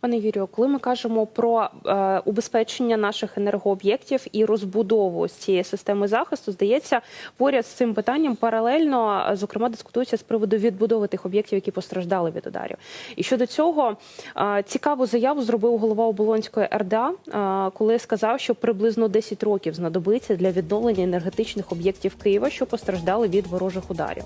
Пане Юрію, коли ми кажемо про е, убезпечення наших енергооб'єктів і розбудову ось цієї системи захисту, здається, поряд з цим питанням паралельно, е, зокрема, дискутується з приводу відбудови тих об'єктів, які постраждали від ударів. І щодо цього е, цікаву заяву зробив голова Оболонської РДА, е, коли сказав, що приблизно 10 років знадобиться для відновлення енергетичних об'єктів Києва, що постраждали від ворожих ударів.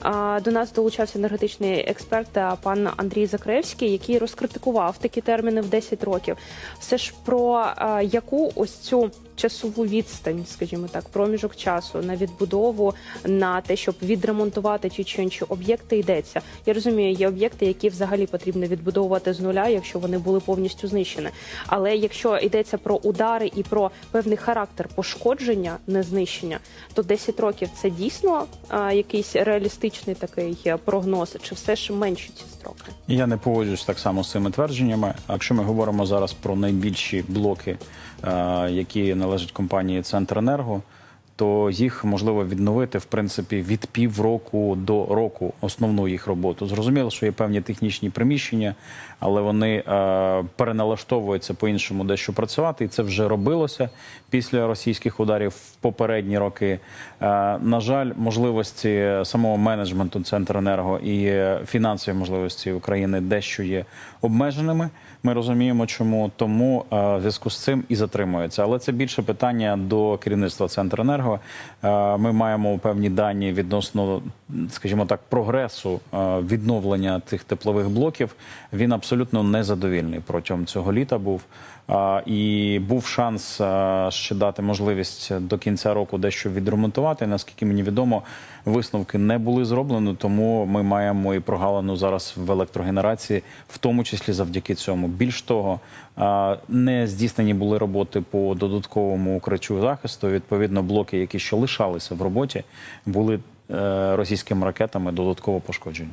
А, До нас долучався енергетичний експерт пан Андрій Закревський, який розкритикував такі терміни в 10 років. Все ж про а, яку ось цю часову відстань, скажімо так, проміжок часу на відбудову, на те, щоб відремонтувати ті чи інші об'єкти, йдеться. Я розумію, є об'єкти, які взагалі потрібно відбудовувати з нуля, якщо вони були повністю знищені. Але якщо йдеться про удари і про певний характер пошкодження, не знищення, то 10 років це дійсно а, якийсь реалістичний такий е, прогноз, чи все ж менші ці строки? Я не погоджуюсь так само з цими твердженнями. Якщо ми говоримо зараз про найбільші блоки, е, які належать компанії Центренерго, то їх можливо відновити в принципі від півроку до року основну їх роботу. Зрозуміло, що є певні технічні приміщення, але вони е, переналаштовуються по іншому дещо працювати, і це вже робилося після російських ударів в попередні роки. Е, на жаль, можливості самого менеджменту Центренерго і е, фінансові можливості України дещо є обмеженими. Ми розуміємо, чому тому е, в зв'язку з цим і затримується. Але це більше питання до керівництва Центренерго. Е, Ми маємо певні дані відносно, скажімо так, прогресу е, відновлення цих теплових блоків. Він абсолютно незадовільний протягом цього літа був. І був шанс ще дати можливість до кінця року дещо відремонтувати. Наскільки мені відомо, висновки не були зроблені, тому ми маємо і прогалину зараз в електрогенерації, в тому числі завдяки цьому. Більш того, не здійснені були роботи по додатковому укриттю захисту. Відповідно, блоки, які ще лишалися в роботі, були е, російськими ракетами додатково пошкоджені.